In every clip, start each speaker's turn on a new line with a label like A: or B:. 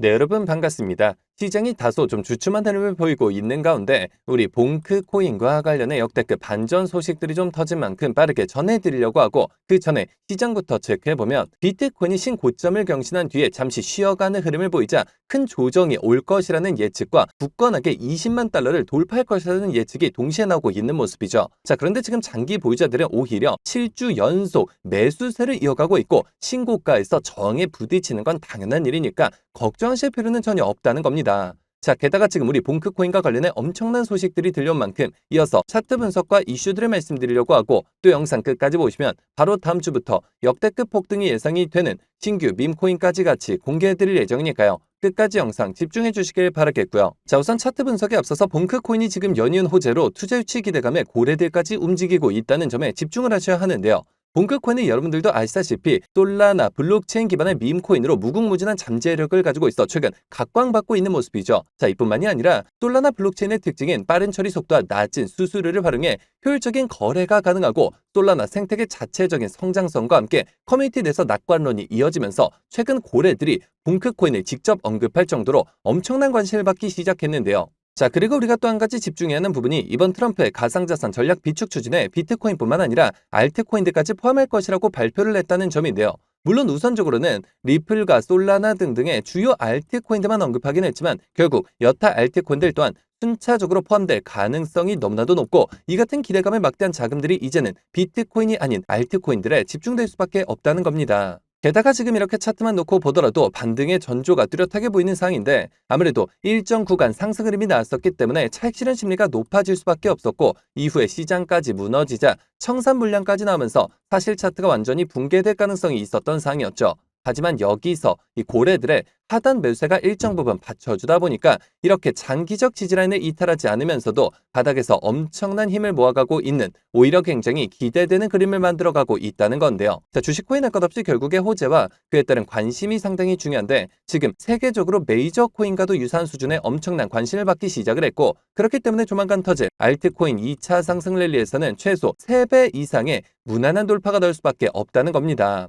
A: 네, 여러분 반갑습니다. 시장이 다소 좀 주춤한 흐름을 보이고 있는 가운데 우리 봉크 코인과 관련해 역대급 반전 소식들이 좀 터진 만큼 빠르게 전해드리려고 하고 그 전에 시장부터 체크해보면 비트코인이 신고점을 경신한 뒤에 잠시 쉬어가는 흐름을 보이자 큰 조정이 올 것이라는 예측과 굳건하게 20만 달러를 돌파할 것이라는 예측이 동시에 나오고 있는 모습이죠. 자 그런데 지금 장기 보유자들은 오히려 7주 연속 매수세를 이어가고 있고 신고가에서 저항에 부딪히는 건 당연한 일이니까 걱정하실 필요는 전혀 없다는 겁니다. 자, 게다가 지금 우리 봉크코인과 관련해 엄청난 소식들이 들려온 만큼 이어서 차트 분석과 이슈들을 말씀드리려고 하고 또 영상 끝까지 보시면 바로 다음 주부터 역대급 폭등이 예상이 되는 신규 밈코인까지 같이 공개해드릴 예정이니까요. 끝까지 영상 집중해 주시길 바라겠고요. 자, 우선 차트 분석에 앞서서 봉크코인이 지금 연이은 호재로 투자 유치 기대감에 고래들까지 움직이고 있다는 점에 집중을 하셔야 하는데요. 본격코인은 여러분들도 아시다시피 솔라나 블록체인 기반의 밈코인으로 무궁무진한 잠재력을 가지고 있어 최근 각광받고 있는 모습이죠. 자, 이뿐만이 아니라 솔라나 블록체인의 특징인 빠른 처리 속도와 낮은 수수료를 활용해 효율적인 거래가 가능하고 솔라나 생태계 자체적인 성장성과 함께 커뮤니티 내에서 낙관론이 이어지면서 최근 고래들이 본크코인을 직접 언급할 정도로 엄청난 관심을 받기 시작했는데요. 자, 그리고 우리가 또 한 가지 집중해야 하는 부분이 이번 트럼프의 가상자산 전략 비축 추진에 비트코인뿐만 아니라 알트코인들까지 포함할 것이라고 발표를 했다는 점인데요. 물론 우선적으로는 리플과 솔라나 등등의 주요 알트코인들만 언급하긴 했지만 결국 여타 알트코인들 또한 순차적으로 포함될 가능성이 너무나도 높고 이 같은 기대감에 막대한 자금들이 이제는 비트코인이 아닌 알트코인들에 집중될 수밖에 없다는 겁니다. 게다가 지금 이렇게 차트만 놓고 보더라도 반등의 전조가 뚜렷하게 보이는 상황인데 아무래도 일정 구간 상승 흐름이 나왔었기 때문에 차익 실현 심리가 높아질 수밖에 없었고 이후에 시장까지 무너지자 청산 물량까지 나오면서 사실 차트가 완전히 붕괴될 가능성이 있었던 상황이었죠. 하지만 여기서 이 고래들의 하단 매수세가 일정 부분 받쳐주다 보니까 이렇게 장기적 지지라인을 이탈하지 않으면서도 바닥에서 엄청난 힘을 모아가고 있는 오히려 굉장히 기대되는 그림을 만들어가고 있다는 건데요. 자, 주식 코인 할 것 없이 결국에 호재와 그에 따른 관심이 상당히 중요한데 지금 세계적으로 메이저 코인과도 유사한 수준의 엄청난 관심을 받기 시작을 했고 그렇기 때문에 조만간 터질 알트코인 2차 상승 랠리에서는 최소 3배 이상의 무난한 돌파가 나올 수밖에 없다는 겁니다.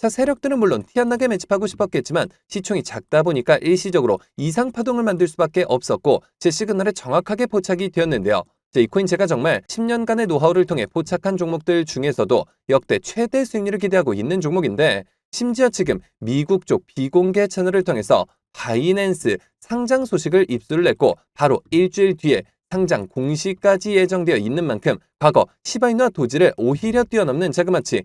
A: 자, 세력들은 물론 티 안 나게 매집하고 싶었겠지만 시총이 작다 보니까 일시적으로 이상 파동을 만들 수밖에 없었고 제 시그널에 정확하게 포착이 되었는데요. 이 코인 제가 정말 10년간의 노하우를 통해 포착한 종목들 중에서도 역대 최대 수익률을 기대하고 있는 종목인데 심지어 지금 미국 쪽 비공개 채널을 통해서 바이낸스 상장 소식을 입수를 했고 바로 일주일 뒤에 상장 공시까지 예정되어 있는 만큼 과거 시바인과 도지를 오히려 뛰어넘는 자그마치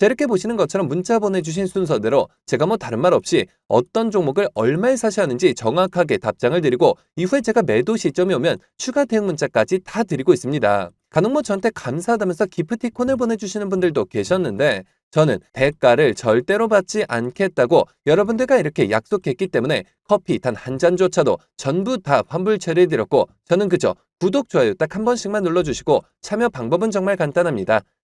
A: 자, 이렇게 보시는 것처럼 문자 보내주신 순서대로 제가 뭐 다른 말 없이 어떤 종목을 얼마에 사셔야 하는지 정확하게 답장을 드리고 이후에 제가 매도 시점이 오면 추가 대응 문자까지 다 드리고 있습니다. 간혹 뭐 저한테 감사하다면서 기프티콘을 보내주시는 분들도 계셨는데 저는 대가를 절대로 받지 않겠다고 여러분들과 이렇게 약속했기 때문에 커피 단 한 잔조차도 전부 다 환불 처리해드렸고 저는 그저 구독, 좋아요 딱 한 번씩만 눌러주시고 참여 방법은 정말 간단합니다.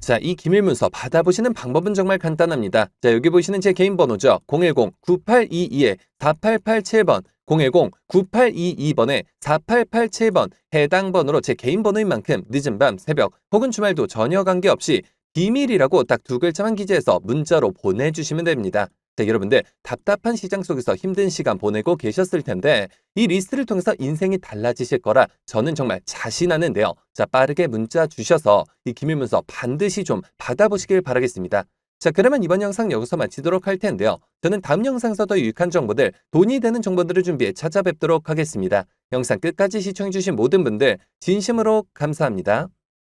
A: 자, 이 기밀 문서 받아보시는 방법은 정말 간단합니다. 자, 여기 보시는 제 개인 번호죠. 010-9822-4887번, 010-9822번에 4887번 해당 번호로 제 개인 번호인 만큼 늦은 밤, 새벽 혹은 주말도 전혀 관계없이 비밀이라고 딱 두 글자만 기재해서 문자로 보내주시면 됩니다. 자, 여러분들 답답한 시장 속에서 힘든 시간 보내고 계셨을 텐데 이 리스트를 통해서 인생이 달라지실 거라 저는 정말 자신하는데요. 자, 빠르게 문자 주셔서 이 기밀문서 반드시 좀 받아보시길 바라겠습니다. 자, 그러면 이번 영상 여기서 마치도록 할 텐데요. 저는 다음 영상에서 더 유익한 정보들, 돈이 되는 정보들을 준비해 찾아뵙도록 하겠습니다. 영상 끝까지 시청해주신 모든 분들 진심으로 감사합니다.